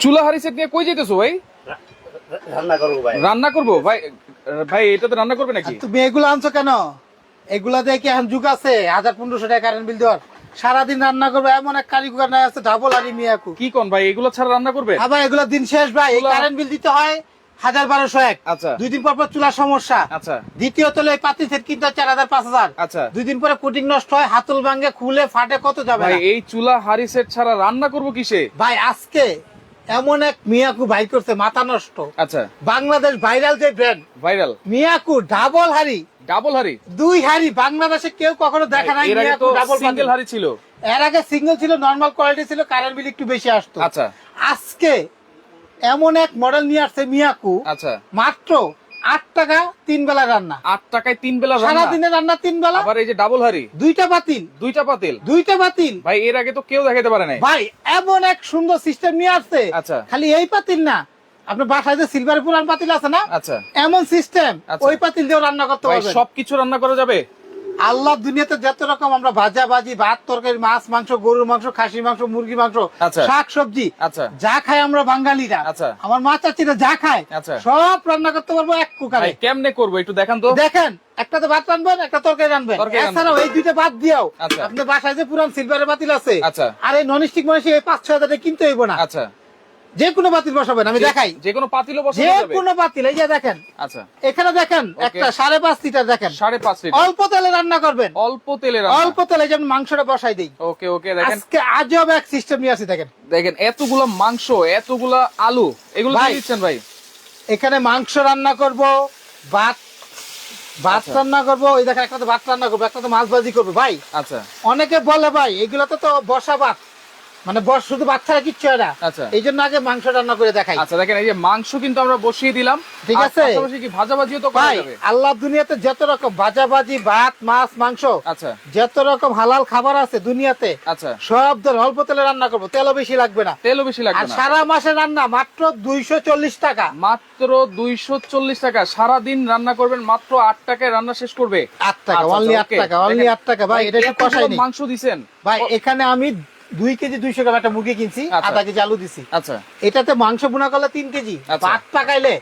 চুলা হাড়ি সেট নিয়ে কই যেতেছো ভাই? রান্না করব ভাই। রান্না করব? ভাই ভাই এটাতে রান্না করবে নাকি? তুমি এগুলো আনছো কেন? এগুলা দিয়ে কি এখন যুগ আছে? হাজার পনেরোশো টাকা কারেন্ট বিল দেওয়ার। সারাদিন রান্না করবে এমন এক কারিগর নাই আছে ডাবল আর মিয়াকু কি। কোন ভাই এগুলো ছাড়া রান্না করবে? আবার এগুলো দিন শেষ ভাই। চুলা- কারেন্ট বিল দিতে হয় হাজার বারোশো এক। আচ্ছা। দুই দিন পর পর চুলার সমস্যা। আচ্ছা। দ্বিতীয় তলে পাতি সেট কিনতে চার হাজার পাঁচ হাজার। আচ্ছা। দুই দিন পরে কুটিং নষ্ট হয় হাতল ভাঙ্গে খুলে ফাটে কত যাবে ভাই এই চুলা হাড়ি সেট ছাড়া রান্না করব কিসে? ভাই আজকে এমন এক মিয়াকু ভাই করছে মাথা নষ্ট। আচ্ছা। বাংলাদেশ ভাইরাল যে ব্র্যান্ড ভাইরাল। মিয়াকু ডাবল হারি ডাবল হারি দুই হারি বাংলাদেশে কেউ কখনো দেখা নাই মিয়াকু ডাবল সিঙ্গেল হাড়ি ছিল। এর আগে সিঙ্গেল ছিল নরমাল কোয়ালিটি ছিল কারেন্ট বিল একটু বেশি আসতো। আচ্ছা। আজকে এমন এক মডেল নিয়ে আসছে মিয়াকু। আচ্ছা। মাত্র আট টাকা তিন বেলা রান্না। আট টাকায় তিন বেলা সারা রান্না? দিনে রান্না তিন বেলা। আবার এই যে ডাবল হাড়ি? দুইটা বাতিল। দুইটা পাতিল দুইটা বাতিল। ভাই এর আগে তো কেউ দেখাতে পারে নাই। ভাই এমন এক সুন্দর সিস্টেম নিয়ে আসছে। আচ্ছা। খালি এই পাতিল না। আপনার বাসায় যে সিলভার পুরান পাতিল আছে না আচ্ছা। এমন সিস্টেম আচ্ছা। ওই পাতিল দিয়ে রান্না করতে হবে পারবেন। সবকিছু রান্না করা যাবে? আল্লাহ দুনিয়াতে যত রকম আমরা ভাজা ভাজি ভাত তরকারি মাছ মাংস গরুর মাংস খাসি মাংস মুরগি মাংস আচ্ছা। শাক সবজি আচ্ছা যা খাই আমরা বাঙালিরা আচ্ছা। আমার মা চাচিরা যা খায় আচ্ছা। সব রান্না করতে পারব এক কুকারে কেমনে করব একটু দেখান তো দেখেন একটা তো ভাত রানবেন একটা তরকারি রানবেন। এছাড়াও এই দুইটা বাদ দিয়াও আচ্ছা। আপনার বাসায় যে পুরান সিলভারের বাতিল আছে আচ্ছা। আর এই নন স্টিক মানুষ এই পাঁচ ছয় হাজার কিনতে হইব না আচ্ছা যে কোনো বাতিল বসাবেন আমি দেখাই। যে কোনো বসানো যে কোনো বাতিল এই যে দেখেন। আচ্ছা। এখানে দেখেন একটা সাড়ে পাঁচ লিটার দেখেন। সাড়ে পাঁচ লিটার। অল্প তেলে রান্না করবেন। অল্প তেলে অল্প তেলে যেমন মাংসটা বসাই দিই। ওকে ওকে দেখেন। আজকে আজব এক সিস্টেম নিয়ে আসি দেখেন। দেখেন এতগুলা মাংস এতগুলো আলু এগুলো ভাই। দিচ্ছেন ভাই? এখানে মাংস রান্না করব ভাত ভাত আচ্ছা। রান্না করব ওই দেখেন একটা তো ভাত রান্না করব একটা তো মাছ ভাজি করব ভাই। আচ্ছা। অনেকে বলে ভাই এগুলো তো তো বসা ভাত। মানে বস শুধু ছাড়া কিচ্ছু হয় না। আচ্ছা। এই জন্য আগে মাংস রান্না করে দেখাই। আচ্ছা দেখেন এই যে মাংস কিন্তু আমরা বসিয়ে দিলাম। ঠিক আছে। পাশাপাশি কি ভাজা ভাজিও তো করা যাবে? আল্লাহ দুনিয়াতে যত রকম ভাজা ভাজি ভাত মাছ মাংস আচ্ছা। যত রকম হালাল খাবার আছে দুনিয়াতে আচ্ছা। সব ধর অল্প তেলে রান্না করব তেলও বেশি লাগবে না। তেলও বেশি লাগবে না। সারা মাসে রান্না মাত্র দুইশো চল্লিশ টাকা। মাত্র দুইশো চল্লিশ টাকা। সারা দিন রান্না করবেন মাত্র আট টাকায় রান্না শেষ করবে। আট টাকা আচ্ছা, অনলি আট okay. টাকা অনলি দেখেন, আট টাকা। ভাই এটা এতগুলো কষাই মাংস দিছেন। ভাই এখানে আমি দুই কেজি দুইশো গ্রাম একটা মুরগি কিনছি আচ্ছা। আধা কেজি আলু দিছি। আচ্ছা। এটাতে মাংস বোনা করলে তিন কেজি আচ্ছা। ভাত পাকাইলে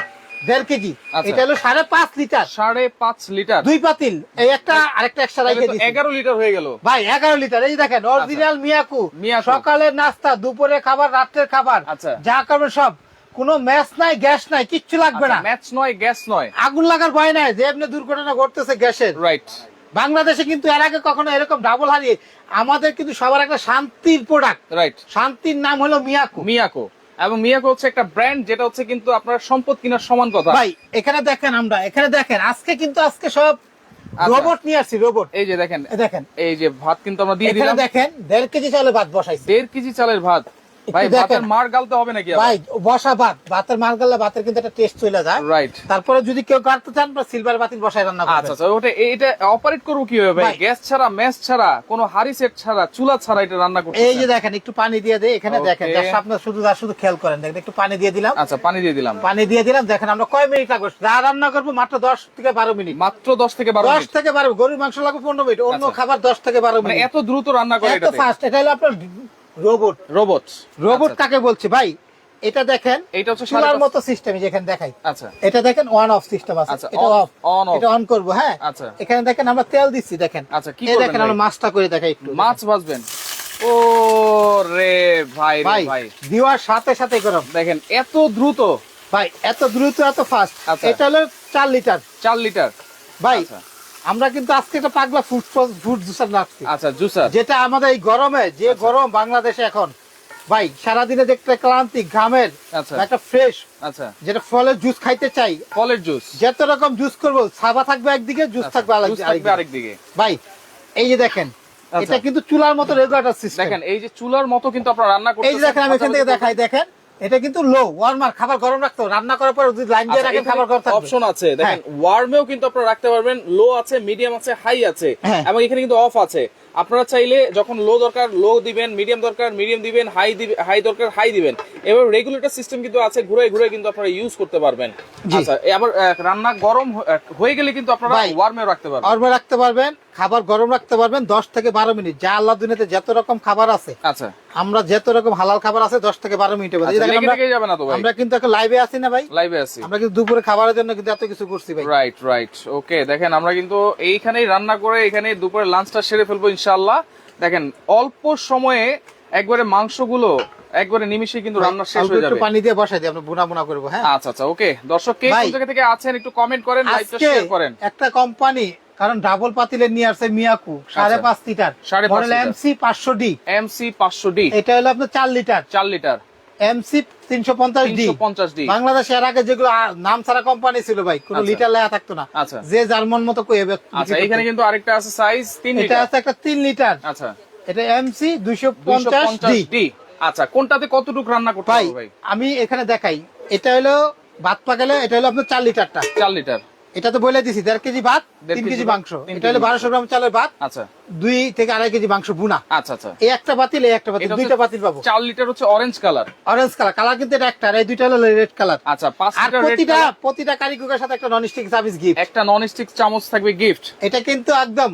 দেড় কেজি। আচ্ছা। এটা হলো সাড়ে পাঁচ লিটার। সাড়ে পাঁচ লিটার? দুই পাতিল। এই একটা আরেকটা একশো দিছি। এগারো লিটার হয়ে গেল। ভাই এগারো লিটার। এই দেখেন অরিজিনাল মিয়াকু। সকালের নাস্তা দুপুরে খাবার রাত্রের খাবার। যা করবেন সব। কোনো ম্যাচ নাই গ্যাস নাই কিচ্ছু লাগবে না। ম্যাচ নয় গ্যাস নয়। আগুন লাগার ভয় নাই যে এমনি দুর্ঘটনা ঘটতেছে গ্যাসের। রাইট বাংলাদেশে কিন্তু এর আগে কখনো এরকম ডাবল হারিয়ে আমাদের কিন্তু সবার একটা শান্তির প্রোডাক্ট রাইট শান্তির নাম হলো মিয়াকো। মিয়াকো। এবং মিয়াকো হচ্ছে একটা ব্র্যান্ড যেটা হচ্ছে কিন্তু আপনার সম্পদ কিনার সমান কথা। ভাই এখানে দেখেন আমরা এখানে দেখেন আজকে কিন্তু আজকে সব আচ্ছা। রোবট নিয়ে আসছি রোবট এই যে দেখেন দেখেন। এই যে ভাত কিন্তু আমরা দিয়ে দিলাম। দেখেন দেড় কেজি চালের ভাত বসাইছি। দেড় কেজি চালের ভাত। ভাই একটু দেখেন। ভাতের মার গালতে হবে নাকি ভাই বসা ভাত। ভাতের মার গেলে ভাতের কিন্তু একটা টেস্ট চলে যায়। রাইট তারপরে যদি কেউ কাটতে চান বা সিলভার বাতিল বসায় রান্না করবেন। আচ্ছা ওটা এটা অপারেট করব কীভাবে ভাই? ভাই। গ্যাস ছাড়া ম্যাচ ছাড়া কোনো হাড়ি সেট ছাড়া চুলা ছাড়া এটা রান্না করতে এই যে দেখেন একটু পানি দিয়ে এখানে দেখেন শুধু খেয়াল করেন। দেখেন একটু পানি দিয়ে দিলাম। আচ্ছা পানি দিয়ে দিলাম। পানি দিয়ে দিলাম দেখেন আমরা কয় মিনিট লাগবে? যা রান্না করব মাত্র দশ থেকে বারো মিনিট। মাত্র দশ থেকে বারো দশ থেকে বারো গরুর মাংস লাগবে পনেরো মিনিট। অন্য আচ্ছা। খাবার দশ থেকে বারো মানে মিনিট। এত দ্রুত রান্না করে এত ফাস্ট এটা হলো আপনার রোবট। রোবট। রোবট কাকে বলছে? ভাই এটা দেখেন এইটা হচ্ছে চুলার মতো সিস্টেম যেখানে দেখাই। আচ্ছা। এটা দেখেন ওয়ান অফ সিস্টেম আছে। আচ্ছা, এটা অফ এটা অন করব হ্যাঁ? আচ্ছা। এখানে দেখেন আমরা তেল দিচ্ছি দেখেন। আচ্ছা, কি দেখেন আমরা মাছটা করে দেখাই একটু মাছ ভাজবেন। ও রে ভাই রে ভাই ভাই। দেওয়ার সাথে সাথে গরম। দেখেন এত দ্রুত। ভাই এত দ্রুত এত ফাস্ট আচ্ছা। এটা হলো চার লিটার চার লিটার ভাই আচ্ছা। আমরা কিন্তু আজকে একটা পাগলা ফুড ফুড জুসার রাখছি আচ্ছা জুসার যেটা আমাদের এই গরমে যে গরম বাংলাদেশে এখন ভাই সারাদিনে দেখতে ক্লান্তি ঘামের আচ্ছা। একটা ফ্রেশ আচ্ছা। যেটা ফলের জুস খাইতে চাই। ফলের জুস যত রকম জুস করব সাবা থাকবে একদিকে জুস থাকবে জুস আচ্ছা, থাকবে আরেকদিকে। ভাই এই যে দেখেন আচ্ছা। এটা কিন্তু চুলার মতো রেগুলেটর সিস্টেম দেখেন এই যে চুলার মতো কিন্তু আপনারা রান্না করতে এই যে দেখেন আমি এখান থেকে দেখাই দেখেন। এটা কিন্তু লো ওয়ার্মার খাবার গরম রাখতো রান্না করার পর যদি লাইন দিয়ে রাখেন খাবার গরম থাকবে। অপশন আছে। দেখেন হ্যাঁ। ওয়ার্মেও কিন্তু আপনারা রাখতে পারবেন লো আছে মিডিয়াম আছে হাই আছে। হ্যাঁ। এবং এখানে কিন্তু অফ আছে। আপনারা চাইলে যখন লো দরকার লো দিবেন মিডিয়াম দরকার মিডিয়াম দিবেন হাই দিবেন হাই দরকার হাই দিবেন। এবার রেগুলেটর সিস্টেম কিন্তু আছে ঘুরে ঘুরে কিন্তু আপনারা ইউজ করতে পারবেন। আচ্ছা আবার রান্না গরম হয়ে গেলে কিন্তু আপনারা ওয়ার্মে রাখতে পারবেন। অর্মে রাখতে পারবেন। খাবার গরম রাখতে পারবেন দশ থেকে বারো মিনিট। যা আল্লাহ দুনিয়াতে যত রকম খাবার আছে আচ্ছা। আমরা যত রকম হালাল খাবার আছে দশ থেকে বারো এই আচ্ছা, আমরা- কিন্তু একটা লাইভে আছি না ভাই? লাইভে আছি। আমরা কিন্তু দুপুরে খাবারের জন্য কিন্তু এত কিছু করছি ভাই। রাইট রাইট ওকে দেখেন আমরা কিন্তু এইখানেই রান্না করে এখানে দুপুরে লাঞ্চটা সেরে ফেলব ইনশাআল্লাহ। দেখেন অল্প সময়ে একবারে মাংসগুলো একবারে নিমিশে কিন্তু রান্না শেষ হয়ে একটু যাবে। পানি দিয়ে বসাই দিই আমরা বুনা বুনা করব হ্যাঁ? আচ্ছা আচ্ছা ওকে দর্শক কে কোন জায়গা থেকে আছেন একটু কমেন্ট করেন লাইভটা শেয়ার করেন। একটা কোম্পানি কারণ ডাবল পাতিলের নিয়ে আসছে মিয়াকু সাড়ে পাঁচ লিটার। সাড়ে পাঁচ মডেল এমসি পাঁচশো ডি এমসি পাঁচশো ডি এটা হলো আপনার চার লিটার। চার লিটার। এমসি তিনশো পঞ্চাশ ডি পঞ্চাশ ডি বাংলাদেশে এর আগে যেগুলো নাম ছাড়া কোম্পানি ছিল ভাই কোনো আচ্ছা। লিটার লেয়া থাকতো না। আচ্ছা। যে যার মন মতো কই এবার আচ্ছা এখানে কিন্তু আরেকটা আছে সাইজ তিন এটা লিটার। আছে একটা তিন লিটার। আচ্ছা। এটা এমসি দুইশো দুইশো পঞ্চাশ ডি আচ্ছা কোনটাতে কতটুকু রান্না করতে ভাই? আমি এখানে দেখাই। এটা হলো ভাত পাকালে এটা হলো আপনার চার লিটারটা। চার লিটার। এটা তো বলে দিছি দেড় কেজি ভাত তিন কেজি মাংস। এটা হলো বারোশো গ্রাম চালের ভাত আচ্ছা। দুই থেকে আড়াই কেজি মাংস বুনা আচ্ছা আচ্ছা। এই একটা বাতিল এই একটা বাতিল দুইটা বাতিল পাবো। চার লিটার হচ্ছে orange colour orange colour colour কিন্তু এটা একটা আর এই দুইটা হলো রেড কালার আচ্ছা পাঁচ লিটার প্রতিটা প্রতিটা কারিগুকার সাথে একটা ননস্টিক সার্ভিস গিফট একটা ননস্টিক চামচ থাকবে গিফট এটা কিন্তু একদম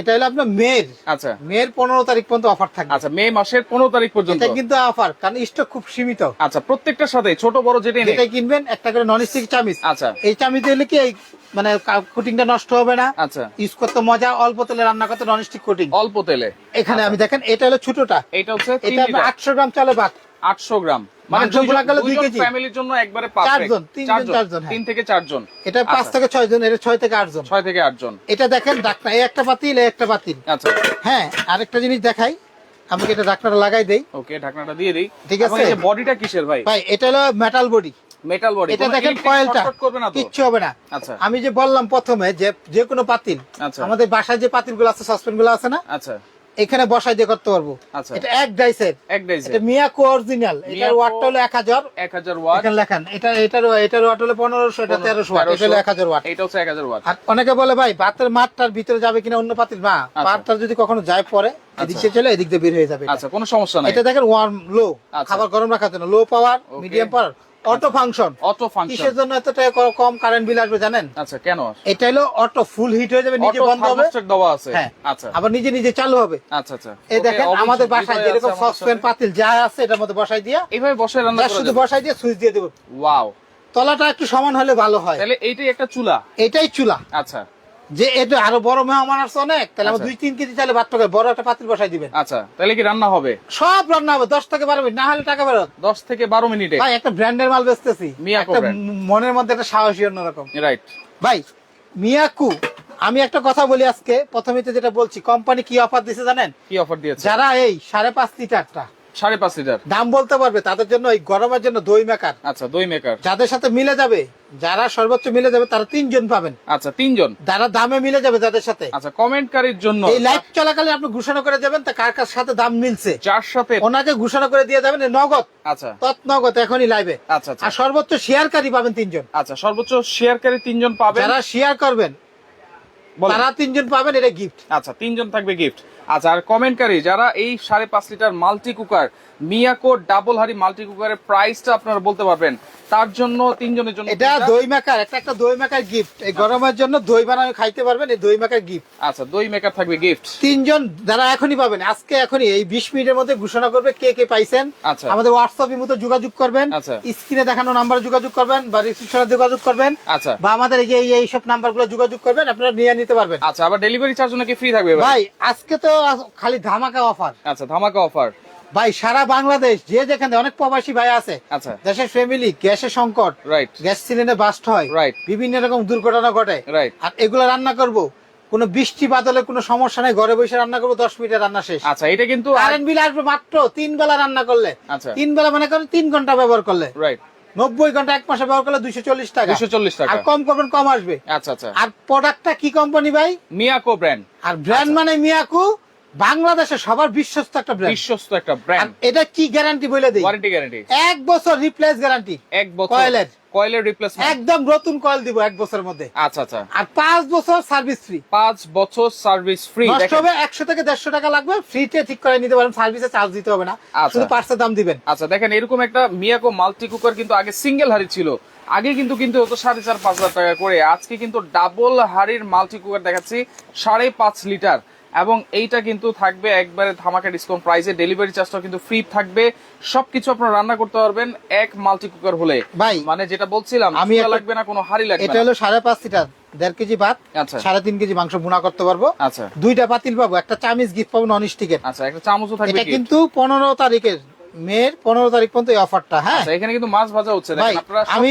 এটা হলো আপনার মেয়ের আচ্ছা। মেয়ের পনেরো তারিখ পর্যন্ত অফার থাকবে। আচ্ছা মে মাসের পনেরো তারিখ পর্যন্ত। এটা কিন্তু অফার কারণ স্টক খুব সীমিত। আচ্ছা প্রত্যেকটার সাথে ছোট বড় যেটাই নেই। যেটা কিনবেন একটা করে ননস্টিক চামিচ। আচ্ছা। এই চামিচ হলে কি এই মানে কুটিংটা নষ্ট হবে না? আচ্ছা। ইউজ করতে মজা অল্প তেলে রান্না করতে ননস্টিক কোটিং অল্প তেলে। এখানে আমি দেখেন এটা হলো ছোটটা। এটা হচ্ছে এটা আটশো গ্রাম চালে ভাত আটশো গ্রাম। মানে গেলে দুই কেজি। ফ্যামিলির জন্য একবারে পারফেক্ট চারজন, তিনজন, চারজন, হ্যাঁ। তিন থেকে চারজন। এটা পাঁচ আচ্ছা। থেকে ছয় জন এটা ছয় থেকে আট জন ছয় থেকে আটজন। এটা দেখেন ডাকনা এই একটা এই একটা আচ্ছা। হ্যাঁ আরেকটা জিনিস দেখাই আমাকে এটা ডাকনাটা লাগাই দেই। ওকে ঢাকনাটা দিয়ে দিই। ঠিক আছে। এই বডিটা কিসের ভাই? ভাই এটা হলো মেটাল বডি মেটাল বডি এটা দেখেন কয়েলটা কিচ্ছু হবে না। আচ্ছা। আমি যে বললাম প্রথমে যে যে কোনো পাতিল আচ্ছা। আমাদের বাসায় যে পাতিলগুলো আছে সসপেনগুলো আছে না? আচ্ছা। এখানে বসাই দিয়ে করতে পারব। আচ্ছা। এটা এক ডাইসের এক ডাইজে এটা মিয়াকো অরিজিনাল এটার ওয়াটটা হলো এক হাজার। এক হাজার ওয়াট এখানে লেখেন এটা এটার এটার ওয়াট হলো পনেরোশো এটা তেরোশো ওয়াট এটা হলো এক হাজার ওয়াট এটা হচ্ছে এক হাজার ওয়াট আর অনেকে বলে ভাই ভাতের মাঠটার ভিতরে যাবে কিনা অন্য পাতিল? মা আচ্ছা। পাটটা যদি কখনো যায় পরে এদিক দিয়ে চলে এদিক দিয়ে বের হয়ে যাবে। আচ্ছা কোনো সমস্যা নাই। এটা দেখেন ওয়ার্ম লো আচ্ছা। খাবার গরম রাখার জন্য। Low power medium power auto function auto function কিসের জন্য এত টাকা কম কারেন্ট বিল আসবে জানেন? আচ্ছা কেন? এটা হলো অটো ফুল হিট হয়ে যাবে নিজে বন্ধ হবে। দেওয়া আছে। হ্যাঁ। আচ্ছা। আবার নিজে নিজে চালু হবে। আচ্ছা আচ্ছা। এই দেখেন আমাদের বাসায় যেরকম সসপ্যান পাতিল যা আছে এটার মধ্যে বসাই দিয়া। এইভাবে বসাই রান্না করা শুধু বসাই দিয়ে সুইচ দিয়ে দেবো। ওয়াও তলাটা একটু সমান হলে ভালো হয়। তাহলে এইটাই একটা চুলা? এটাই চুলা। আচ্ছা। যে এটা আরও বড় মেহমান আসছে অনেক তাহলে আমার আচ্ছা। দুই তিন কেজি চাইলে ভাত পাকে বড় একটা পাতিল বসাই দিবেন। আচ্ছা তাহলে কি রান্না হবে? সব রান্না হবে দশ থেকে বারো মিনিট না হলে টাকা বেরোত দশ থেকে বারো মিনিটে? ভাই একটা ব্র্যান্ডের মাল বেচতেছি। একটা মনের মধ্যে একটা সাহসী অন্যরকম। রাইট ভাই মিয়াকু আমি একটা কথা বলি আজকে। প্রথমে যেটা বলছি কোম্পানি কি অফার দিছে জানেন? কি অফার দিয়েছে? যারা এই সাড়ে পাঁচ লিটারটা সাড়ে পাঁচ লিটার। দাম বলতে পারবে তাদের জন্য এই গরমের জন্য দই মেকার আচ্ছা দই মেকার যাদের সাথে মিলে যাবে যারা সর্বোচ্চ মিলে যাবে তারা তিনজন পাবেন। আচ্ছা তিনজন। যারা দামে মিলে যাবে যাদের সাথে। আচ্ছা কমেন্টকারীর জন্য এই লাইভ চলাকালীন আপনি ঘোষণা করে যাবেন তা কার কার সাথে দাম মিলছে। যার সাথে ওনাকে ঘোষণা করে দিয়ে যাবেন নগদ। আচ্ছা। তৎ নগদ এখনই লাইভে আচ্ছা আচ্ছা। আর সর্বোচ্চ শেয়ারকারী পাবেন তিনজন। আচ্ছা সর্বোচ্চ শেয়ারকারী তিনজন পাবেন। যারা শেয়ার করবেন। তারা তিনজন পাবেন এটা গিফট আচ্ছা তিনজন থাকবে গিফট আচ্ছা আর কমেন্টকারী যারা এই সাড়ে পাঁচ litre multi cooker Miyako double হারি মাল্টি কুকারের প্রাইসটা আপনারা বলতে পারবেন। তার জন্য তিনজনের জন্য এটা দই মেকার একটা একটা দই মেকার গিফট এই গরমের জন্য দই বানানো খাইতে পারবেন এই দই মেকার গিফট আচ্ছা দই মেকার থাকবে গিফট তিনজন যারা এখনই পাবেন আজকে এখনই এই বিশ মিনিটের মধ্যে ঘোষণা করবে কে কে পাইছেন। আচ্ছা। আমাদের হোয়াটসঅ্যাপ মতো যোগাযোগ করবেন আচ্ছা। স্ক্রিনে দেখানো নাম্বারে যোগাযোগ করবেন বা রিসিপশনে যোগাযোগ করবেন। আচ্ছা। বা আমাদের এই যে এই- এইসব নাম্বারগুলো যোগাযোগ করবেন আপনারা নিয়ে নিতে পারবেন। আচ্ছা আবার ডেলিভারি চার্জ নাকি ফ্রি থাকবে ভাই আজকে তো খালি ধামাকা অফার আচ্ছা ধামাকা অফার ভাই সারা বাংলাদেশ যে যেখানে অনেক প্রবাসী ভাই আছে। আচ্ছা। দেশের ফ্যামিলি গ্যাসের সংকট রাইট গ্যাস সিলিন্ডার বাস্ট হয় রাইট বিভিন্ন রকম দুর্ঘটনা ঘটে। রাইট আর এগুলো রান্না করব। কোনো বৃষ্টি বাদলে কোনো সমস্যা নাই ঘরে বসে রান্না করব দশ মিনিটে রান্না শেষ। আচ্ছা এটা কিন্তু কারেন্ট বিল আসবে মাত্র তিন বেলা রান্না করলে। আচ্ছা। তিন বেলা মানে করেন তিন ঘণ্টা ব্যবহার করলে। রাইট নব্বই ঘণ্টা এক মাসে ব্যবহার করলে দুইশো চল্লিশ টাকা। দুশো চল্লিশ টাকা। আর কম করবেন কম আসবে। আচ্ছা আচ্ছা। আর প্রোডাক্টটা কি কোম্পানি ভাই? মিয়াকো ব্র্যান্ড আর ব্র্যান্ড আচ্ছা। মানে মিয়াকু বাংলাদেশে সবার বিশ্বস্ত একটা ব্র্যান্ড বিশ্বস্ত একটা ব্র্যান্ড এটা কি গ্যারান্টি বলে দিই? ওয়ারেন্টি গ্যারান্টি এক বছর রিপ্লেস গ্যারান্টি এক বছর। কয়েলের কয়েলের রিপ্লেসমেন্ট একদম নতুন কয়েল দিব এক বছরের মধ্যে। আচ্ছা আচ্ছা। আর পাঁচ বছর সার্ভিস ফ্রি পাঁচ বছর সার্ভিস ফ্রি নষ্ট হবে একশো থেকে দেড়শো টাকা লাগবে ফ্রিতে ঠিক করে নিতে পারেন সার্ভিসে চার্জ দিতে হবে না। আচ্ছা। শুধু পার্সের দাম দিবেন। আচ্ছা দেখেন এরকম একটা মিয়াকো মাল্টি কুকার কিন্তু আগে সিঙ্গেল হাড়ি ছিল। আগে কিন্তু কিন্তু হতো সাড়ে চার পাঁচ হাজার টাকা করে। আজকে কিন্তু ডাবল হাড়ির মাল্টি কুকার দেখাচ্ছি সাড়ে পাঁচ লিটার। এবং এইটা কিন্তু থাকবে একবারে ধামাকা ডিসকাউন্ট প্রাইসে ডেলিভারি চার্জটাও কিন্তু ফ্রি থাকবে। সবকিছু আপনারা রান্না করতে পারবেন এক মাল্টি কুকার হলে। ভাই, মানে যেটা বলছিলাম আমি লাগবে না কোনো হাড়ি লাগবে এটা হলো সাড়ে পাঁচ লিটার দেড় কেজি ভাত আচ্ছা। সাড়ে তিন কেজি মাংস বুনা করতে পারব। আচ্ছা। দুইটা পাতিল পাবো একটা চামিজ গিফট পাবো নন স্টিকের আচ্ছা একটা চামচও থাকবে এটা কিন্তু পনেরো তারিখের মেয়ের পনেরো তারিখ পর্যন্ত এই অফারটা হ্যাঁ? আচ্ছা এখানে কিন্তু মাছ ভাজা হচ্ছে। আপনারা আমি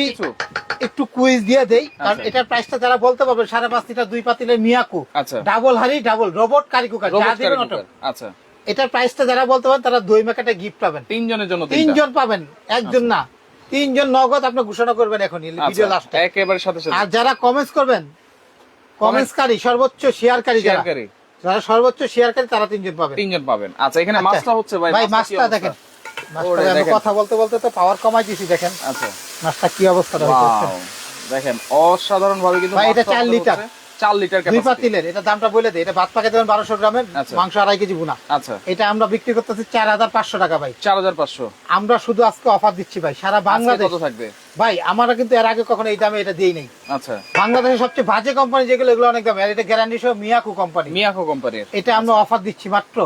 একটু কুইজ দিয়ে দেই কারণ আচ্ছা। এটার প্রাইসটা যারা বলতে পারবে সাড়ে পাঁচ লিটার দুই পাতিলের মিয়াকু। আচ্ছা। ডাবল হাড়ি ডাবল রোবট কারি কুকার যা দিবেন। কুকার। আচ্ছা। এটার প্রাইসটা যারা বলতে পারেন তারা দই মেকাটা গিফট পাবেন। তিনজনের জন্য তিনজন পাবেন একজন না। তিনজন নগদ আপনি ঘোষণা করবেন এখন ভিডিও আচ্ছা, লাস্টে একেবারে সাথে সাথে। আর যারা কমেন্টস করবেন কমেন্টসকারী সর্বোচ্চ শেয়ারকারী যারা। যারা সর্বোচ্চ শেয়ারকারী তারা তিনজন পাবেন। তিনজন পাবেন। আচ্ছা এখানে আচ্ছা। মাছটা হচ্ছে ভাই ভাই মাছটা? দেখেন। কথা বলতে বলতে তো পাওয়ার কমাই দিছি দেখেন। আচ্ছা। মাছটা কি Wow, দেখেন অসাধারণ ভাবে কিন্তু এটা চার লিটার। চার লিটার দুই পাতিলের এটা দামটা বলে দেয় এটা ভাত পাকে দেবেন বারোশো গ্রামের আচ্ছা। মাংস আড়াই কেজি বুনা আচ্ছা। এটা আমরা বিক্রি করতেছি চার হাজার পাঁচশো টাকা ভাই। চার হাজার পাঁচশো। আমরা শুধু আজকে অফার দিচ্ছি ভাই। সারা বাংলাদেশ। থাকবে? ভাই আমরা কিন্তু এর আগে কখনো এই দামে এটা দিই নাই। আচ্ছা। বাংলাদেশের সবচেয়ে বাজে কোম্পানি যেগুলো এগুলো অনেক দাম। এটা গ্যারান্টি সহ মিয়াকু কোম্পানি মিয়াকো কোম্পানির এটা আমরা অফার দিচ্ছি মাত্র।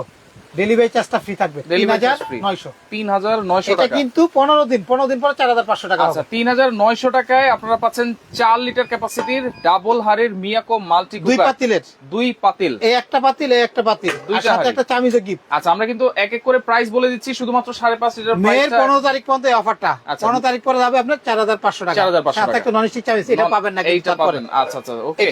ডেলিভারি চার্জটা ফ্রি থাকবে। তিন হাজার নয়শো। তিন হাজার নয়শো টাকা। কিন্তু পনেরো দিন পনেরো দিন পরে চার হাজার পাঁচশো টাকা আচ্ছা তিন হাজার নয়শো টাকায় আপনারা পাচ্ছেন চার লিটার ক্যাপাসিটির ডাবল হারের মিয়াকো মাল্টি দুই পাতিলের। দুই পাতিল। এই একটা পাতিল এই একটা পাতিল। দুইটা সাথে। একটা চামিজের গিফট আচ্ছা আমরা কিন্তু এক এক করে প্রাইস বলে দিচ্ছি শুধুমাত্র সাড়ে পাঁচ লিটার মেয়ের পনেরো তারিখ পর্যন্ত এই অফারটা আচ্ছা। পনেরো তারিখ পরে যাবে আপনার চার হাজার পাঁচশো টাকা। 4,500 সাথে টাকা। একটা নন স্টিক চামিজ এটা পাবেন না এইটা পাবেন। আচ্ছা আচ্ছা ওকে।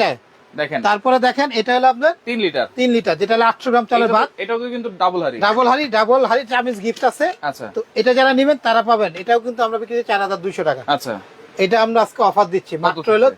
দেখেন। তারপরে দেখেন এটা হলো আপনার তিন লিটার। তিন লিটার যেটা হলো আটশো গ্রাম চালের ভাত। এটাও কিন্তু ডাবল ডাবল হাড়ি ডাবল হাড়ি চামিজ গিফট আছে। আচ্ছা। তো এটা যারা নেবেন তারা পাবেন। এটাও কিন্তু আমরা বিক্রি চার হাজার দুইশো টাকা। আচ্ছা। এটা আমরা আজকে অফার দিচ্ছি। মাত্র হলো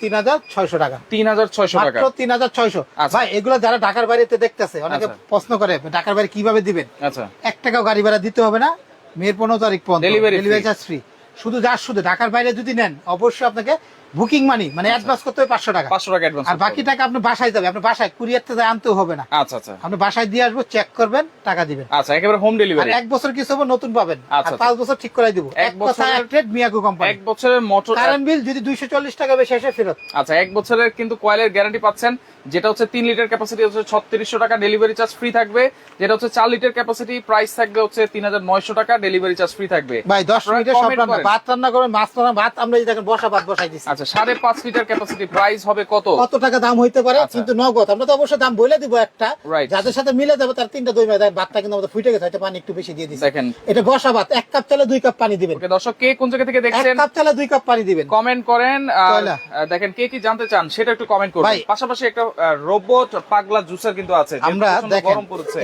তিন হাজার ছয়শো টাকা। তিন হাজার ছয়শো টাকা। তিন হাজার ছয়শো। আচ্ছা। ভাই এগুলো যারা ঢাকার বাইরেতে দেখতেছে অনেকে আচ্ছা। প্রশ্ন করে ঢাকার বাইরে কীভাবে দিবেন? আচ্ছা। এক টাকাও গাড়ি ভাড়া দিতে হবে না। মেয়ের পনেরো তারিখ পর্যন্ত। ডেলিভারি। চার্জ ফ্রি শুধু যার শুধু ঢাকার বাইরে যদি নেন অবশ্যই আপনাকে বুকিং মানি মানে অ্যাডভান্স করতে হবে পাঁচশো টাকা। পাঁচশো টাকা অ্যাডভান্স আর বাকি টাকা আপনি বাসায় যাবে আপনি বাসায় কুরিয়ারতে যায় আনতেও হবে না। আচ্ছা আচ্ছা। আপনি বাসায় দিয়ে আসব চেক করবেন টাকা দিবেন। আচ্ছা একেবারে হোম ডেলিভারি এক বছর কিছু হবে নতুন পাবেন। আর আচ্ছা, পাঁচ বছর ঠিক করে দিব। এক বছর এক রেট মিয়াকো কোম্পানি এক বছরের মোটর কারেন্ট বিল যদি দুইশো চল্লিশ টাকা বেশি আসে ফেরত। আচ্ছা এক বছরের কিন্তু কয়েলের গ্যারান্টি পাচ্ছেন যেটা হচ্ছে তিন লিটার ক্যাপাসিটি হচ্ছে ছত্রিশশো টাকা ডেলিভারি চার্জ ফ্রি থাকবে। যেটা হচ্ছে চার লিটার ক্যাপাসিটি প্রাইস থাকবে হচ্ছে তিন হাজার নয়শো টাকা ডেলিভারি চার্জ ফ্রি থাকবে। ভাই দশ সব রান্না ভাত রান্না করবেন মাছ রান্না ভাত আমরা দেখেন বসা ভাত বসাই দিচ্ছি আচ্ছা সাড়ে পাঁচ লিটার ক্যাপাসিটি প্রাইস হবে কত? কত টাকা দাম হইতে পারে আচ্ছা। কিন্তু নগদ। আমরা তো অবশ্যই দাম বলে দিব একটা। যাদের সাথে মিলে যাবে তার তিনটা দই মেয়ে ভাতটা কিন্তু আমাদের ফুটে গেছে হয়তো পানি একটু বেশি দিয়ে দিচ্ছি দেখেন। এটা বসা ভাত এক কাপ চালে দুই কাপ পানি দিবেন। ওকে দর্শক কে কোন জায়গা থেকে এক কাপ চালে দুই কাপ পানি দিবেন। কমেন্ট করেন দেখেন কে কি জানতে চান সেটা একটু কমেন্ট করবেন। পাশাপাশি একটা রোবট পাগলা জুসার কিন্তু আছে আমরা দেখেন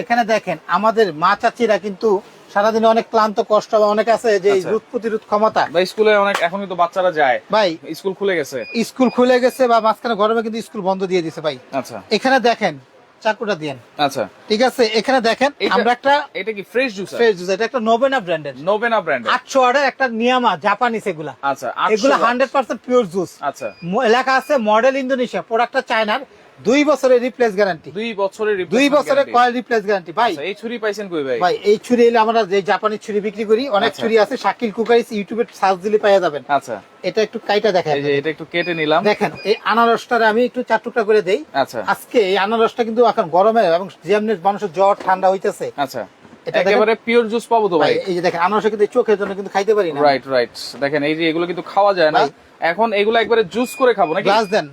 এখানে দেখেন আমাদের মা চাচিরা কিন্তু সারাদিনে অনেক ক্লান্ত কষ্ট বা অনেক আছে যে আচ্ছা। রোগ প্রতিরোধ ক্ষমতা। বা স্কুলে অনেক এখন কিন্তু বাচ্চারা যায়। ভাই স্কুল খুলে গেছে। স্কুল খুলে গেছে বা মাঝখানে গরমে কিন্তু স্কুল বন্ধ দিয়ে দিছে ভাই। আচ্ছা। এখানে দেখেন চাকুটা দিয়েন আচ্ছা। ঠিক আছে? এখানে দেখেন আমরা একটা এটা কি ফ্রেশ জুসার ফ্রেশ জুস এটা একটা নোবেনা ব্র্যান্ডের নোবেনা ব্র্যান্ড আটশো অর্ডার একটা নিয়ামা জাপানিস এগুলা। আচ্ছা এগুলো 800 হান্ড্রেড পার্সেন্ট পিওর জুস আচ্ছা। লেখা আছে মডেল ইন্দোনেশিয়া প্রোডাক্টটা চায়নার দুই বছরের রিপ্লেস গ্যারান্টি দুই বছরের দুই বছরের। কয়েল রিপ্লেস গ্যারান্টি ভাই আচ্ছা, এই ছুরি পাইছেন কই ভাই? ভাই এই ছুরি এলে আমরা যে জাপানি ছুরি বিক্রি করি অনেক আচ্ছা। ছুরি আছে শাকিল কুকারিস ইউটিউবে সার্চ দিলে পাওয়া যাবেন। আচ্ছা। এটা একটু কাইটা দেখেন এই যে এটা একটু কেটে নিলাম। দেখেন এই আনারসটারে আমি একটু চার টুকরা করে দেই। আচ্ছা। আজকে এই আনারসটা কিন্তু এখন গরমে এবং যেমনি মানুষের জ্বর ঠান্ডা হইতেছে। আচ্ছা। এটা একেবারে পিওর জুস পাবো তো ভাই। ভাই এই যে দেখেন আনারস কিন্তু চোখের জন্য কিন্তু খাইতে পারি না। রাইট রাইট দেখেন এই যে এগুলো কিন্তু খাওয়া যায় না। এখন এগুলো একবারে জুস করে খাব নাকি? গ্লাস দেন।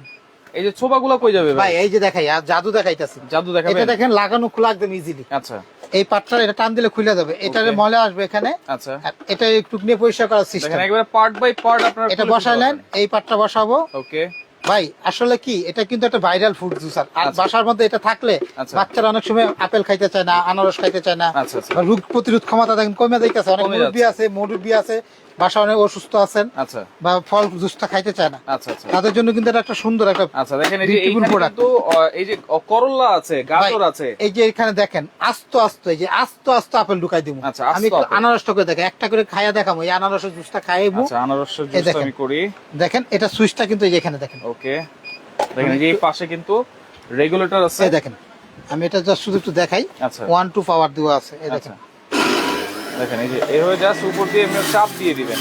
এই যে ছোবাগুলো কই যাবে ভাই? এই যে দেখাই আর জাদু দেখাইতাছি। জাদু এটা দেখেন লাগানো খোলা একদম ইজিলি আচ্ছা। এই পাটটা এটা টান দিলে খুলে যাবে। এটারে. ময়লা আসবে এখানে। আচ্ছা। এটা একটু নিয়ে পরিষ্কার করার সিস্টেম দেখেন একবারে পার্ট বাই পার্ট আপনারা এটা বসাইলেন এই পাটটা বসাবো। ওকে ভাই আসলে কি এটা কিন্তু একটা ভাইরাল ফুড জুসার আর আচ্ছা। বাসার মধ্যে এটা থাকলে আচ্ছা। বাচ্চারা অনেক সময় আপেল খাইতে চায় না আনারস খাইতে চায় না। আচ্ছা রোগ প্রতিরোধ ক্ষমতা দেখেন কমে যাইতেছে। অনেক মুরব্বী আছে মুরব্বী আছে বাসা অনেক অসুস্থ আছেন আচ্ছা। বা ফল জুসটা খাইতে চায় না। আচ্ছা আচ্ছা। তাদের জন্য কিন্তু এটা একটা সুন্দর একটা আচ্ছা দেখেন এই যে. কিন্তু এই যে আহ, করল্লা আছে গাজর আছে। এই যে এখানে দেখেন আস্ত আস্ত এই যে আস্ত আস্ত আপেল ঢুকাই দিব আচ্ছা, আমি একটু। আনারসটা করে দেখেন একটা করে খাইয়া দেখাবো এই আনারসের জুসটা খাইবো। আচ্ছা আনারসের জুস আমি করি। দেখেন এটা সুইচটা কিন্তু এই যে এখানে দেখেন। ওকে। দেখেন এই পাশে কিন্তু রেগুলেটর আছে। দেখেন আমি এটা জাস্ট শুধু একটু দেখাই। আচ্ছা। ওয়ান টু পাওয়ার দেওয়া আছে এই আচ্ছা। দেখেন। দেখেন এই যে এইভাবে জাস্ট উপর দিয়ে এমনি চাপ দিয়ে দিবেন।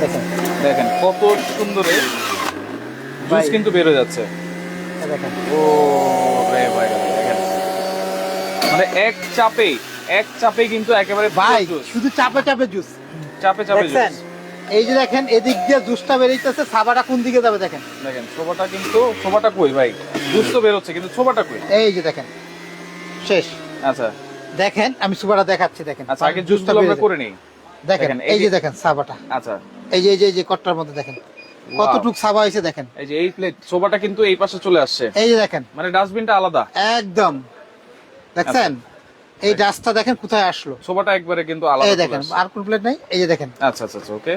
দেখেন। দেখেন কত সুন্দরে জুস কিন্তু বেরো যাচ্ছে। দেখেন। ও রে ভাই দেখেন। মানে এক চাপে এক চাপে কিন্তু একেবারে ভাই শুধু চাপে চাপে জুস চাপে চাপে জুস এই যে দেখেন এদিক দিয়ে জুসটা বেরিয়েছে সাবাটা কোন দিকে যাবে দেখেন? দেখেন ছোবাটা কিন্তু ছোবাটা কই ভাই? জুস তো বের হচ্ছে কিন্তু ছোবাটা কই? এই যে দেখেন। শেষ। আচ্ছা। দেখেন আমি সুবাটা দেখাচ্ছি দেখেন। আচ্ছা আগে জুসটা জুসগুলো আমরা করে নেই। দেখেন এই যে দেখেন সাবাটা। আচ্ছা। এই যে এই যে এই যে কট্টার মধ্যে দেখেন। কতটুক সাবা হয়েছে দেখেন। এই যে এই প্লেট ছোবাটা কিন্তু এই পাশে চলে আসছে। এই যে দেখেন। মানে ডাস্টবিনটা আলাদা। একদম। দেখছেন? এই ডাস্টটা দেখেন কোথায় আসলো। ছোবাটা একবারে কিন্তু আলাদা এই দেখেন আর কোন প্লেট নাই? এই যে দেখেন। আচ্ছা আচ্ছা আচ্ছা ওকে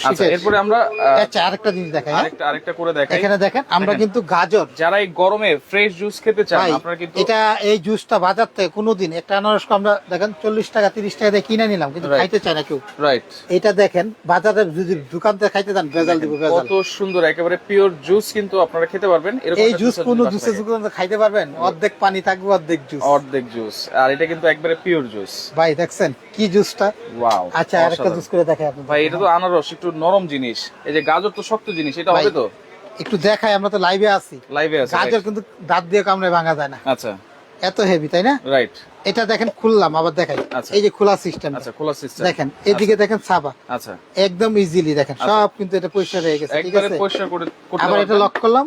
আচ্ছা এরপরে আমরা আচ্ছা আরেকটা জিনিস দেখাই হ্যাঁ? আরেকটা আরেকটা করে দেখাই। এখানে দেখেন আমরা কিন্তু গাজর। যারা এই গরমে ফ্রেশ জুস খেতে চান আপনারা কিন্তু এটা এই জুসটা বাজার থেকে কোনোদিন একটা আনারসকে আমরা দেখেন চল্লিশ টাকা তিরিশ টাকা দিয়ে কিনে নিলাম কিন্তু খাইতে চায় না কেউ। রাইট এটা দেখেন বাজারে যদি দোকান থেকে খাইতে চান ভেজাল দিব ভেজাল। কত সুন্দর একেবারে পিওর জুস কিন্তু আপনারা খেতে পারবেন এরকম এই জুস কোন জুসে দোকান খাইতে পারবেন অর্ধেক পানি থাকবে অর্ধেক জুস অর্ধেক জুস আর এটা কিন্তু একবারে পিওর জুস ভাই দেখছেন কি জুসটা ওয়াও আচ্ছা আরেকটা জুস করে দেখাই আপনাদের ভাই এটা তো আনারস একটু নরম জিনিস। এই যে গাজর তো শক্ত জিনিস এটা হবে তো? একটু দেখাই আমরা তো লাইভে আছি। লাইভে আছি গাজর কিন্তু দাঁত দিয়ে কামড়ে ভাঙা যায় না। আচ্ছা। এত হেভি তাই না? রাইট এটা দেখেন খুললাম আবার দেখাই। আচ্ছা। এই যে খোলা সিস্টেম আচ্ছা খোলা সিস্টেম দেখেন এদিকে দেখেন সাবা আচ্ছা। একদম ইজিলি দেখেন সব কিন্তু এটা পরিষ্কার হয়ে গেছে ঠিক একবারে আছে? পরিষ্কার করে করতে আবার এটা লক করলাম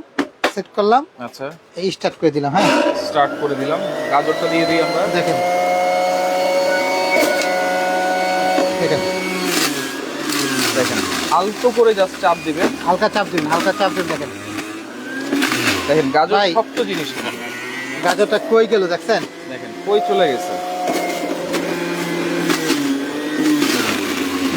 সেট করলাম। আচ্ছা। এই স্টার্ট করে দিলাম হ্যাঁ? স্টার্ট করে দিলাম। গাজরটা দিয়ে দিই আমরা। দেখেন। দেখেন। দেখেন। আলতো করে জাস্ট চাপ দিবেন। হালকা চাপ দিন হালকা চাপ দিন দেখেন। দেখেন গাজর ভাই। শক্ত জিনিস। গাজরটা কই গেল দেখছেন? দেখেন কই চলে গেছে।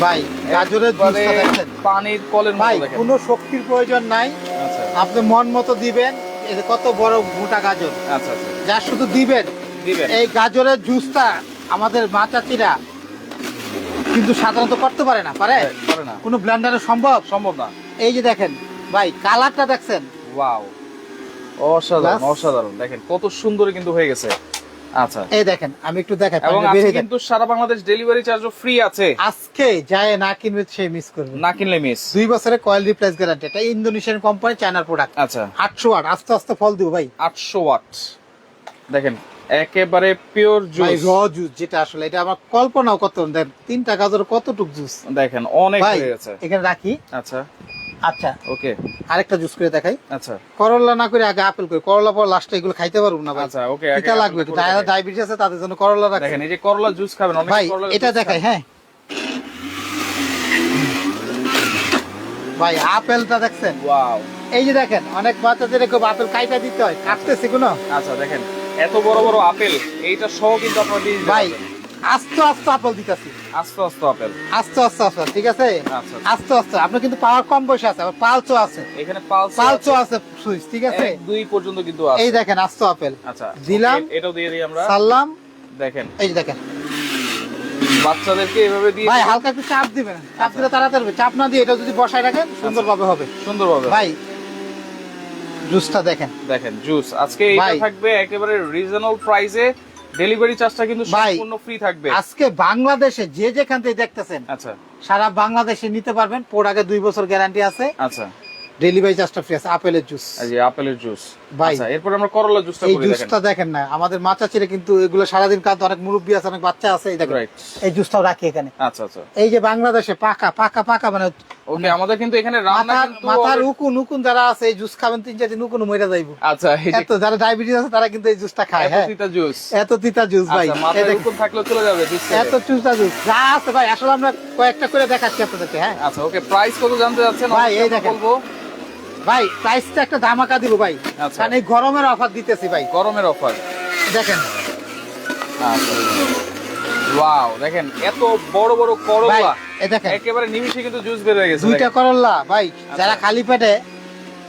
ভাই গাজরের একবারে জুসটা দেখছেন? পানির কলের ভাই মতো দেখেন। কোনো শক্তির প্রয়োজন নাই। আচ্ছা। আপনি মন মতো দিবেন এই যে কত বড় মোটা গাজর। আচ্ছা আচ্ছা। যা শুধু দিবেন দিবেন। এই গাজরের জুসটা আমাদের মা চাচিরা কিন্তু সাধারণত করতে পারে না পারে? পারে না। কোনো ব্লেন্ডারে সম্ভব? সম্ভব না। এই যে দেখেন ভাই কালারটা দেখছেন? ওয়াও অসাধারণ অসাধারণ। দেখেন কত সুন্দর কিন্তু হয়ে গেছে। আচ্ছা। এই দেখেন আমি একটু দেখাই এবং আজকে কিন্তু সারা বাংলাদেশ ডেলিভারি চার্জও ফ্রি আছে। আজকে যায় না কিনবে সে মিস করবে। না কিনলে মিস দুই বছরের কয়েল রিপ্লেস গ্যারান্টি এটা ইন্দোনেশিয়ান কোম্পানি চায়নার প্রোডাক্ট আচ্ছা। আটশো ওয়াট আস্তে আস্তে ফল দিব ভাই। আটশো ওয়াট দেখেন একেবারে পিওর জুস র জুস যেটা আসলে এটা আমার কল্পনাও কত দেন তিনটা গাজর কতটুক জুস দেখেন অনেক হয়ে গেছে। এখানে রাখি। আচ্ছা। আচ্ছা। ওকে। আরেকটা জুস করে দেখাই। আচ্ছা। করলা না করে আগে আপেল করে। করলা পর লাস্টে এগুলো খাইতে পারব না আচ্ছা ওকে এটা লাগবে যারা ডায়াবেটিস আছে তাদের জন্য করলা রাখেন দেখেন এই যে করলা জুস খাবেন অনেক ভাই করলা এটা দেখাই হ্যাঁ। ভাই আপেলটা দেখছেন? ওয়াও এই যে দেখেন অনেক বাচ্চাদের এরকম আপেল কাইটা দিতে হয়। কাটতেছে কোনো আচ্ছা দেখেন। এত বড় বড় আপেল এইটা সহ কিন্তু আপনারা দিয়ে ভাই আস্তে আস্তে আপেল দিতেছি। আস্তে আস্তে আপেল। আস্তে আস্তে আস্তে ঠিক আছে? আচ্ছা আস্তে আস্তে। আপনার কিন্তু পাওয়ার কম বয়সে আছে আবার পালচো আছে। এখানে পালস পালচো আছে। সুইচ ঠিক আছে? দুই পর্যন্ত কিন্তু আছে। এই দেখেন আস্তে আপেল। আচ্ছা দিলাম। এটাও দিয়ে দিই আমরা। সারলাম। দেখেন। এই যে দেখেন। বাচ্চাদেরকে এভাবে দিয়ে ভাই হালকা একটু চাপ দিবেন। চাপ দিলে তাড়াতাড়ি চাপ না দিয়ে এটা যদি বসায় রাখেন সুন্দরভাবে হবে। সুন্দরভাবে ভাই জুসটা দেখেন। দেখেন জুস। আজকে এটা। থাকবে একেবারে রিজনেবল প্রাইসে ডেলিভারি চার্জটা কিন্তু। সম্পূর্ণ ফ্রি থাকবে। আজকে বাংলাদেশে যে যেখান থেকে দেখতেছেন আচ্ছা। সারা বাংলাদেশে নিতে পারবেন। প্রোডাক্টে দুই বছর গ্যারান্টি আছে। আচ্ছা। ডেলিভারি চার্জটা ফ্রি আছে। আপেলের জুস। আপেলের জুস। ভাই। আচ্ছা এরপর আমরা করলা জুসটা এই জুসটা দেখেন না আমাদের মাচা চিরে কিন্তু এগুলো সারাদিন কাজ অনেক মুরব্বী আছে অনেক বাচ্চা আছে এই দেখেন। এই জুসটাও রাখি এখানে। আচ্ছা আচ্ছা। এই যে বাংলাদেশে পাকা পাকা পাকা মানে ওকে আমাদের কিন্তু এখানে রান্না মাথার কিন্তু মাথার উকুন উকুন যারা আছে এই জুস খাবেন তিন চার দিন উকুন মরে যাইবো। আচ্ছা এত যারা ডায়াবেটিস আছে তারা কিন্তু এই জুসটা খায় হ্যাঁ। তিতা জুস। এত তিতা জুস ভাই। আচ্ছা উকুন থাকলেও চলে যাবে জুস এত চুষা জুস। যা আছে ভাই আসলে আমরা কয়েকটা করে দেখাচ্ছি আপনাদেরকে হ্যাঁ। আচ্ছা ওকে প্রাইস কত জানতে যাচ্ছেন? ভাই, এই দেখেন। ভাই প্রাইসটা একটা ধামাকা দিব ভাই। আচ্ছা। কারণ এই গরমের অফার দিতেছি ভাই। গরমের অফার দেখেন। আচ্ছা। ওয়াও দেখেন এত বড় বড় করলা। এ দেখেন। একেবারে নিমিশে কিন্তু জুস বের হয়ে গেছে দুইটা। করল্লা ভাই যারা আচ্ছা। খালি পেটে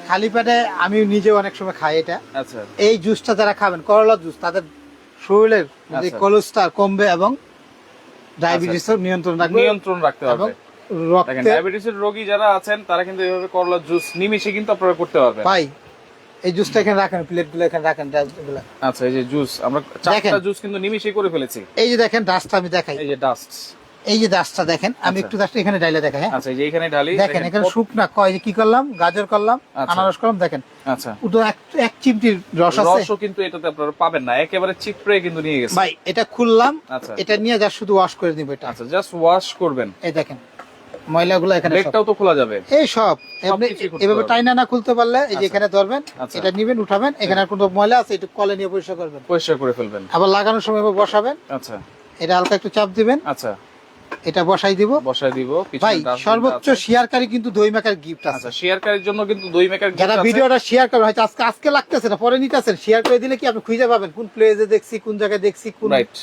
খালি পেটে আমি নিজেও অনেক সময় খাই এটা। আচ্ছা। এই জুসটা যারা খাবেন করলা জুস তাদের শরীরের আচ্ছা। কোলেস্ট্রল কমবে এবং ডায়াবেটিসের নিয়ন্ত্রণ রাখবে নিয়ন্ত্রণ রাখতে হবে। রক্তে ডায়াবেটিসের রোগী যারা আছেন তারা কিন্তু এইভাবে করলা জুস নিমিশে কিন্তু আপনারা করতে পারবেন। ভাই এই জুসটা এখানে রাখেন এখানে রাখেন ডাস্টগুলো আচ্ছা এই যে জুস আমরা চারটা জুস কিন্তু নিমিশে করে ফেলেছি। এই যে দেখেন আমি দেখাই। এই যে ডাস্ট এই যে ডাস্টটা দেখেন আমি আচ্ছা। একটু ডাস্টটা এখানে ডাইলে দেখাই হ্যাঁ? আচ্ছা এই যে এখানে ঢালি দেখেন এখানে শুকনা কয় যে কি করলাম? গাজর করলাম আচ্ছা। আনারস করলাম দেখেন। আচ্ছা। এক চিমটির রস আছে। রসও কিন্তু এটাতে আপনারা পাবেন না একেবারে চিপড়ে কিন্তু নিয়ে গেছে। ভাই এটা খুললাম আচ্ছা। এটা নিয়ে যা শুধু ওয়াশ করে দিব এটা। আচ্ছা জাস্ট ওয়াশ করবেন। এই দেখেন ময়লাগুলো এখানে। ব্লেডটাও তো খোলা যাবে। এই সব। এভাবে টাইনা না খুলতে পারলে এই যে আচ্ছা। এখানে ধরবেন আচ্ছা। এটা নিবেন উঠাবেন এখানে আর কোনো ময়লা আছে একটু কলে নিয়ে পরিষ্কার করবেন। পরিষ্কার করে ফেলবেন। আবার লাগানোর সময় বসাবেন। আচ্ছা। এটা হালকা একটু চাপ দিবেন। আচ্ছা। এটা বসাই দিব। বসায় দিব ভাই সর্বোচ্চ। শেয়ারকারী কিন্তু দই মেকার গিফট আচ্ছা আছে শেয়ারকারীর জন্য কিন্তু দই মেকার যারা ভিডিওটা শেয়ার করবেন হয়তো আজকে আজকে লাগতেছে না পরে নিতেছেন। শেয়ার করে দিলে কি আপনি খুঁজে পাবেন? কোন প্লেজে দেখছি কোন জায়গায় দেখছি কোন রাইট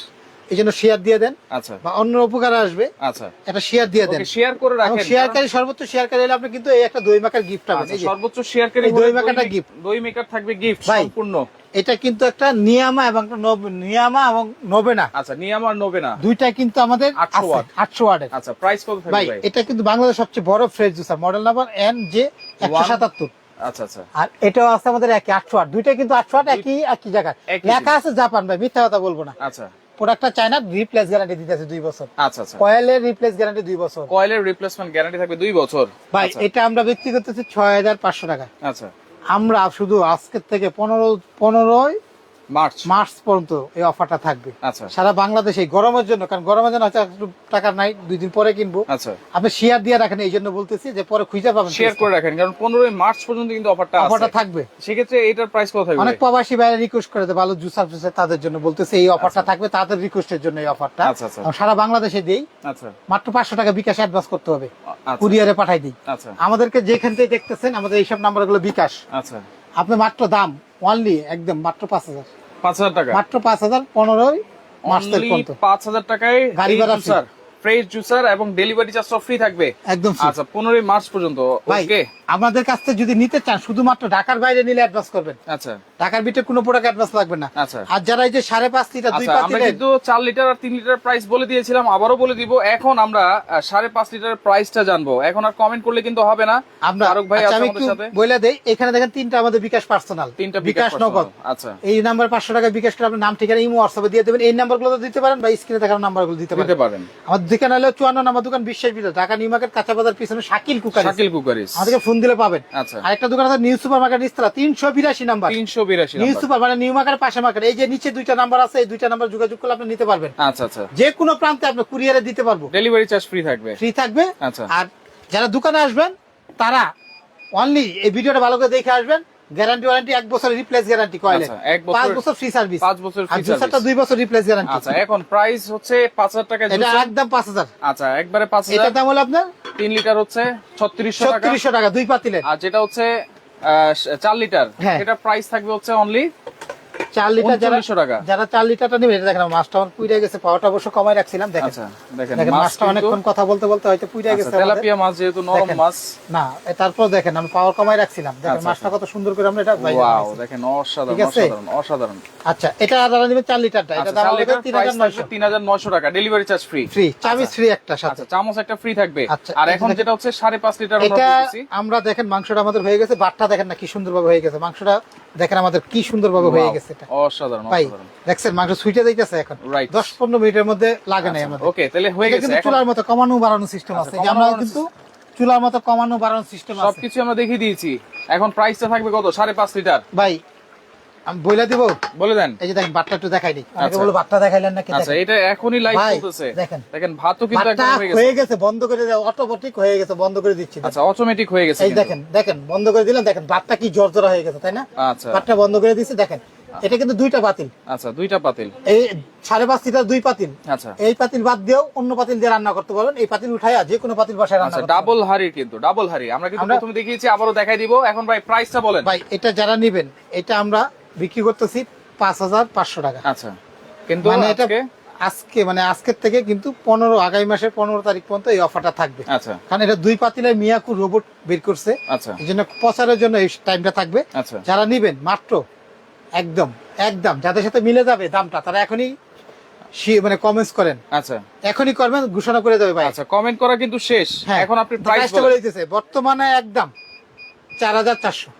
এই জন্য শেয়ার দিয়ে দেন আচ্ছা। বা অন্য উপকার আসবে আচ্ছা। এটা শেয়ার দিয়ে দেন। শেয়ার করে রাখেন। শেয়ারকারী সর্বোচ্চ শেয়ারকারী হলে আপনি কিন্তু এই একটা দই মেকার গিফট পাবেন। আচ্ছা, এই সর্বোচ্চ শেয়ারকারী দই মে- দই মেকার থাকবে গিফট সম্পূর্ণ। এটা কিন্তু একটা নিয়ামা এবং নিয়ামা এবং নবেনা। আচ্ছা নিয়াম আর নবেনা। দুইটা কিন্তু আমাদের 800 ওয়াট। আটশো ওয়ার্ডের আচ্ছা প্রাইস কত থাকবে ভাই এটা কিন্তু বাংলাদেশ সবচেয়ে বড় fresh juicer model number N J একশো সাতাত্তর। আচ্ছা আচ্ছা। আর এটাও আছে আমাদের একই আটশো ওয়াট দুইটা কিন্তু আটশো ওয়াট একই একই জায়গায়। লেখা আছে জাপান ভাই মিথ্যা কথা বলব না। আচ্ছা। প্রোডাক্টটা চায়না রিপ্লেস গ্যারান্টি দিতেছে দুই বছর। আচ্ছা আচ্ছা। কয়েলের রিপ্লেস গ্যারান্টি দুই বছর। কয়েলের রিপ্লেসমেন্ট গ্যারান্টি থাকবে দুই বছর। ভাই আচ্ছা, এটা আমরা বিক্রি করতেছি ছয় হাজার পাঁচশো টাকা আচ্ছা। আমরা শুধু আজকের থেকে পনেরো পনেরোই মার্চ। মার্চ পর্যন্ত এই অফারটা থাকবে। আচ্ছা। সারা বাংলাদেশে গরমের জন্য কারণ গরমের জন্য হয়তো একটু টাকা নাই দুই দিন পরে কিনবো। আচ্ছা। আপনি শেয়ার দিয়ে রাখেন এই জন্য বলতেছি যে পরে খুঁজে পাবেন। শেয়ার করে রাখেন কারণ পনেরোই মার্চ পর্যন্ত কিন্তু অফারটা অফারটা থাকবে। সেক্ষেত্রে এটার প্রাইস কত থাকবে? অনেক প্রবাসী রিকোয়েস্ট করে ভালো তাদের জন্য বলতেছে এই অফারটা থাকবে তাদের রিকোয়েস্টের জন্য এই অফারটা। আচ্ছা, আচ্ছা। সারা বাংলাদেশে দেই আচ্ছা। মাত্র পাঁচশো টাকা বিকাশ অ্যাডভান্স করতে হবে। আচ্ছা। কুরিয়ারে পাঠাই দিই। আচ্ছা। আমাদেরকে যেখান থেকে দেখতেছেন আমাদের এইসব নাম্বারগুলো বিকাশ। আচ্ছা। আপনি মাত্র দাম অনলি একদম মাত্র পাঁচ হাজার। পাঁচ হাজার টাকা। মাত্র পাঁচ হাজার পনেরোই মাসের পাঁচ হাজার টাকায় গাড়ি ভাড়া স্যার ফ্রেশ জুসার এবং ডেলিভারি চার্জ সব ফ্রি থাকবে। একদম আচ্ছা পনেরোই মার্চ পর্যন্ত ওকে আমাদের কাছ থেকে যদি নিতে চান শুধুমাত্র ঢাকার বাইরে নিলে অ্যাডভান্স করবেন। আচ্ছা। ঢাকার ভিতরে কোনো প্রোডাক্ট অ্যাডভান্স লাগবে না। আচ্ছা। আর যারা এই যে সাড়ে পাঁচ লিটার দুই আচ্ছা আমরা কিন্তু চার লিটার আর তিন লিটার প্রাইস বলে দিয়েছিলাম আবারও বলে দিব। এখন আমরা সাড়ে পাঁচ লিটারের প্রাইসটা জানব। এখন আর কমেন্ট করলে কিন্তু হবে না। আমরা ফারুক ভাই আচ্ছা, আছে আমি আমাদের একটু বলে দেই এখানে দেখেন তিনটা আমাদের বিকাশ পার্সোনাল তিনটা বিকাশ নগদ। আচ্ছা। এই নাম্বার পাঁচশো টাকা বিকাশ করে আপনার নাম ঠিকানা ইমো হোয়াটসঅ্যাপে দিয়ে দেবেন। এই নাম্বারগুলো দিতে পারেন বা স্ক্রিনে দেখানো নাম্বারগুলো দিতে দিতে পারেন। পারেন আমাদের দোকান হলো চুয়ান্ন নাম্বার দোকান বিশ্বাস বিদ্যা ঢাকা নিউ মার্কেট কাঁচা বাজার পিছনে শাকিল কুকার শাকিল কুকারিস। আমাদেরকে ফোন দিলে পাবেন। আচ্ছা। আরেকটা দোকান আছে নিউ সুপার মার্কেট ইস্তরা তিনশো বিরাশি নাম্বার। তিনশো বিরাশি নিউ সুপার মানে নিউ মার্কেটের পাশে মার্কেট এই যে নিচে দুইটা নাম্বার আছে এই দুইটা নাম্বার যোগাযোগ করলে আপনি নিতে পারবেন। আচ্ছা আচ্ছা। যে কোনো প্রান্তে আপনি কুরিয়ারে দিতে পারব। ডেলিভারি চার্জ ফ্রি থাকবে। ফ্রি থাকবে। আচ্ছা। আর যারা দোকানে আসবেন তারা অনলি এই ভিডিওটা ভালো করে দেখে আসবেন। গ্যারান্টি ওয়ারেন্টি এক বছর রিপ্লেস গ্যারান্টি কয়েলে? আচ্ছা, পাঁচ বছর ফ্রি সার্ভিস পাঁচ বছর আর জুসারটা দুই বছর রিপ্লেস গ্যারান্টি আচ্ছা এখন প্রাইস হচ্ছে পাঁচ হাজার টাকা এটা একদম পাঁচ হাজার। আচ্ছা একবারে পাঁচ এটার দাম হলো আপনার? তিন লিটার হচ্ছে ছত্রিশশো টাকা। ছত্রিশশো টাকা দুই পাতিলের আর যেটা হচ্ছে চার লিটার হ্যাঁ। এটা প্রাইস থাকবে হচ্ছে অনলি চার লিটার টাকা। যারা চার লিটারটা নেবে এটা দেখেন মাছটা পুইরা গেছে পাওয়াটা অবশ্য কমাই রাখছিলাম দেখেন। দেখেন দেখেন মাছটা অনেকক্ষণ কথা বলতে বলতে হয়তো পুইরা গেছে তেলাপিয়া মাছ যেহেতু নরম মাছ। না তারপর দেখেন আমি পাওয়ার কমাই রাখছিলাম। দেখেন মাছটা কত সুন্দর করে আমরা এটা ওয়াও দেখেন অসাধারণ অসাধারণ অসাধারণ। আচ্ছা এটা যারা নেবেন চার লিটারটা এটা দাম হবে লিটার তিন প্রাইস হাজার নয়শো। থাকবে তিন হাজার নয়শো টাকা ডেলিভারি চার্জ ফ্রি ফ্রি চামিচ ফ্রি একটা সাথে। চামচ একটা ফ্রি থাকবে। আর এখন যেটা হচ্ছে সাড়ে পাঁচ লিটার আমরা দেখেন মাংসটা আমাদের হয়ে গেছে বাটটা দেখেন না কি সুন্দরভাবে হয়ে গেছে মাংসটা দেখেন আমাদের কি সুন্দরভাবে হয়ে গেছে। এটা। অসাধারণ ভাই দেখছেন মাংস সুইটে দিতেছে এখন। Right. দশ পনেরো মিনিটের মধ্যে লাগে নাই আমাদের। ওকে তাহলে হয়ে গেছে কিন্তু চুলার মতো কমানো বাড়ানো সিস্টেম আচ্ছা, আছে। যে আমরা কিন্তু চুলার মতো কমানো বাড়ানো সিস্টেম আছে। সবকিছু আমরা দেখিয়ে দিয়েছি। এখন প্রাইসটা থাকবে কত? সাড়ে পাঁচ লিটার। ভাই আমি বইলা দিব? বলে দেন। এই যে দেখেন বাটটা একটু দেখাই দিই। আচ্ছা। বলো দেখাইলেন নাকি আচ্ছা এটা এখনই লাইভ চলতেছে। দেখেন। দেখেন ভাতও কিন্তু একদম হয়ে গেছে। হয়ে গেছে বন্ধ করে দাও অটোমেটিক হয়ে গেছে বন্ধ করে দিচ্ছি। আচ্ছা অটোমেটিক হয়ে গেছে এই দেখেন দেখেন বন্ধ করে দিলাম। দেখেন বাটটা কি জর্জরা হয়ে গেছে তাই না? আচ্ছা। বাটটা বন্ধ করে দিচ্ছি দেখেন। এটা কিন্তু দুইটা পাতিল। আচ্ছা দুইটা পাতিল। এই সাড়ে পাঁচ লিটার দুই পাতিল। আচ্ছা। এই পাতিল বাদ দিয়েও অন্য পাতিল দিয়ে রান্না করতে পারবেন। এই পাতিল উঠাইয়া যে কোনো পাতিল বসায় রান্না আচ্ছা ডাবল হাড়ির কিন্তু ডাবল হাড়ি। আমরা কিন্তু প্রথমে দেখিয়েছি আবারও দেখাই দিব। এখন ভাই প্রাইসটা বলেন। ভাই এটা যারা নেবেন এটা আমরা বিক্রি করতেছি পাঁচ হাজার পাঁচশো টাকা। আচ্ছা। কিন্তু মানে এটা আজকে? মানে আজকের থেকে কিন্তু পনেরো আগামী মাসের পনেরো তারিখ পর্যন্ত এই অফারটা থাকবে। আচ্ছা। কারণ এটা দুই পাতিলের মিয়াকু রোবট বের করছে। আচ্ছা। এই জন্য প্রচারের জন্য এই টাইমটা থাকবে। আচ্ছা। যারা নিবেন মাত্র একদম একদম। যাদের সাথে মিলে যাবে দামটা তারা এখনই মানে কমেন্টস করেন। আচ্ছা। এখনই করবেন ঘোষণা করে দেবে ভাই। আচ্ছা কমেন্ট করা কিন্তু শেষ। হ্যাঁ। এখন আপনি প্রাইস বলে দিতেছে বর্তমানে একদম চার হাজার চারশো।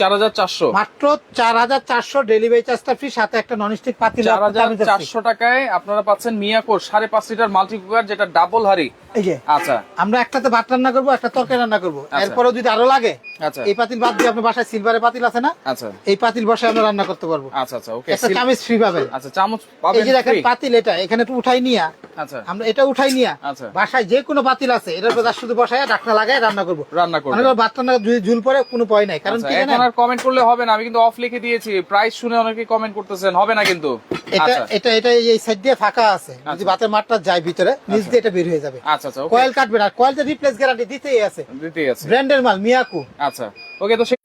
চার হাজার চারশো। মাত্র চার হাজার চারশো ডেলিভারি চার্জটা ফ্রি সাথে একটা ননস্টিক পাতিল চার হাজার চারশো টাকায় আপনারা পাচ্ছেন মিয়াকোর সাড়ে পাঁচ লিটার মাল্টি কুকার যেটা ডাবল হাড়ি। এই যে আচ্ছা। আমরা একটাতে ভাত রান্না করব একটা তরকারি রান্না করব। আচ্ছা। যদি আরও লাগে আচ্ছা। এই পাতিল বাদ দিয়ে আপনার বাসায় সিলভারের পাতিল আছে না আচ্ছা। এই পাতিল আমরা রান্না করতে পারব। আচ্ছা আচ্ছা ওকে একটা চামচ ফ্রি পাবেন। আচ্ছা চামচ এই যে দেখেন পাতিল এটা এখানে একটু উঠাই নিয়া। আচ্ছা। আমরা এটা উঠাই নিয়া আচ্ছা। বাসায় যে কোনো পাতিল আছে এটার উপর শুধু বসায় ঢাকনা লাগায় রান্না করব। রান্না করব। ভাত রান্না ঝুল পরে কোনো ভয় নাই। কারণ আচ্ছা, কি আর কমেন্ট করলে হবে না আমি কিন্তু অফ লিখে দিয়েছি। প্রাইস শুনে অনেকে কমেন্ট করতেছেন হবে না কিন্তু? এটা আচ্ছা। এটা এটা এই সাইড দিয়ে ফাঁকা আছে। যদি বাতের ভাতের মাঠটা যায় ভিতরে নিচ দিয়ে এটা বের হয়ে যাবে। আচ্ছা আচ্ছা কয়েল কাটবে না। কয়েলটা রিপ্লেস গ্যারান্টি দিতেই আছে। দিতেই আছে। ব্র্যান্ডের মাল মিয়াকু। আচ্ছা। ওকে তো সে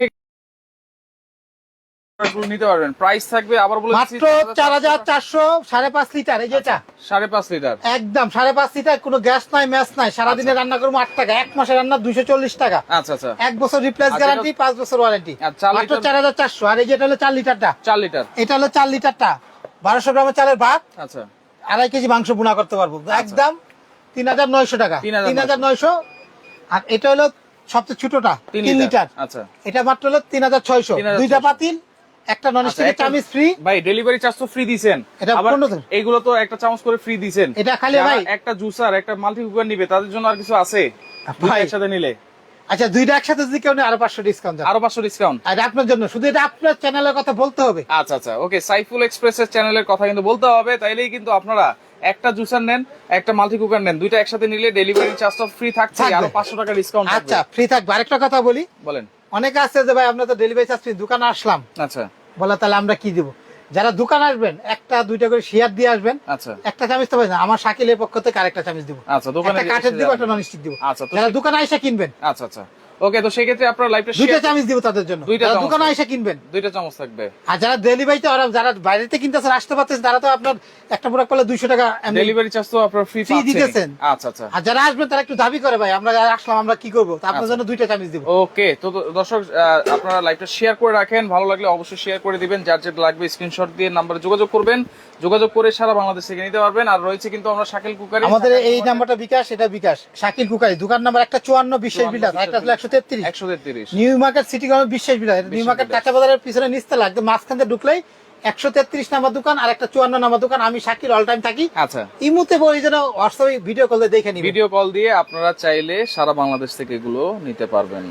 নিতে পারবেন। প্রাইস থাকবে আবার বলে মাত্র চার হাজার চারশো সাড়ে পাঁচ লিটার এই যেটা সাড়ে পাঁচ লিটার। একদম সাড়ে পাঁচ লিটার কোনো গ্যাস নাই ম্যাচ নাই। সারাদিনে রান্না করব টাকা এক মাসে রান্না দুইশো চল্লিশ টাকা। আচ্ছা আচ্ছা। এক বছর রিপ্লেস গ্যারান্টি পাঁচ বছর ওয়ারেন্টি মাত্র লিটার- চার হাজার চারশো আর এই যেটা হলো চার লিটারটা? চার লিটার। এটা হলো চার লিটারটা। বারোশো গ্রামের চালের ভাত আচ্ছা। আড়াই কেজি মাংস বুনা করতে পারব। একদম তিন হাজার নয়শো টাকা। 3,900 তিন হাজার নয়শো। আর এটা হলো সবচেয়ে ছোটটা তিন লিটার। আচ্ছা। এটা মাত্র হলো তিন হাজার ছয়শো। 3,600 দুইটা পাতিল একটা নন আচ্ছা, স্টিকের ফ্রি ভাই ডেলিভারি চার্জ তো ফ্রি দিবেন এটা আবার এইগুলো তো একটা চামচ করে ফ্রি দিবেন এটা খালি ভাই একটা জুসার একটা মাল্টি কুকার নিবে তাদের জন্য আর কিছু আছে? ভাই। একসাথে নিলে। আচ্ছা দুইটা একসাথে যদি কেউ আরও পাঁচশো ডিসকাউন্ট আরও পাঁচশো ডিসকাউন্ট আর আপনার জন্য শুধু এটা আপনার চ্যানেলের কথা বলতে হবে। আচ্ছা আচ্ছা ওকে সাইফুল এক্সপ্রেসের চ্যানেলের কথা কিন্তু বলতে হবে তাইলেই কিন্তু আপনারা একটা জুসার নেন একটা মাল্টি কুকার নেন দুইটা একসাথে নিলে ডেলিভারি চার্জটা ফ্রি থাকছে। আরও পাঁচশো টাকা ডিসকাউন্ট আচ্ছা ফ্রি থাকবে। আরেকটা কথা বলি। বলেন। অনেকে আছে যে ভাই আমরা তো ডেলিভারি চার্জ ফ্রি দোকানে আসলাম। আচ্ছা। বলে তাহলে আমরা কি দিব? যারা দোকান আসবেন একটা দুইটা করে শেয়ার দিয়ে আসবেন আচ্ছা। একটা চামিচ তো না। আমার শাকিলের পক্ষ থেকে আরেকটা চামিচ দিব। আচ্ছা দোকানে একটা কাঠের দিব একটা নন স্টিক দিব। আচ্ছা যারা দোকানে আইসা কিনবেন। আচ্ছা আচ্ছা। ওকে তো সেক্ষেত্রে আপনার লাইফটা দুইটা চামিচ দিব তাদের জন্য। দুইটা দোকানে। আইসা কিনবেন। দুইটা চামচ থাকবে। আর যারা ডেলিভারিতে ওরা যারা বাইরেতে কিনতেছেন আসতে পারতেছেন তারা তো আপনার একটা প্রোডাক্ট করলে টাকা ডেলিভারি চার্জ তো আপনার ফ্রি Free দিতেছেন। আচ্ছা আচ্ছা। আর যারা আসবেন তারা একটু দাবি করে ভাই আমরা যারা আসলাম আমরা কি করব? তা আপনার আচ্ছা। জন্য দুইটা চামিচ দিব। ওকে তো দর্শক আপনারা লাইভটা শেয়ার করে রাখেন। ভালো লাগলে অবশ্যই শেয়ার করে দিবেন। যার যেটা লাগবে স্ক্রিনশট দিয়ে নাম্বারে যোগাযোগ করবেন। যোগাযোগ করে সারা বাংলাদেশ থেকে নিতে পারবেন। আর রয়েছে কিন্তু আমরা শাকিল কুকারি। আমাদের এই নাম্বারটা বিকাশ এটা বিকাশ। শাকিল কুকারি দোকান নাম্বার একটা চুয়ান্ন বিশেষ বিলাস একটা হলো একশো তেত্রিশ। একশো তেত্রিশ। নিউ মার্কেট সিটি গভর্নমেন্ট বিশ্বাস বিলাস। New market. কাঁচা বাজারের পিছনে নিচতলা একদম মাঝখান দিয়ে ঢুকলেই একশো তেত্রিশ নাম্বার দোকান আর একটা চুয়ান্ন নাম্বার দোকান। আমি শাকিল অল টাইম থাকি। আচ্ছা। ইমুতে বলি যেন হোয়াটসঅ্যাপে ভিডিও কলে দেখে নিবি ভিডিও কল দিয়ে আপনারা চাইলে সারা বাংলাদেশ থেকে এগুলো নিতে পারবেন।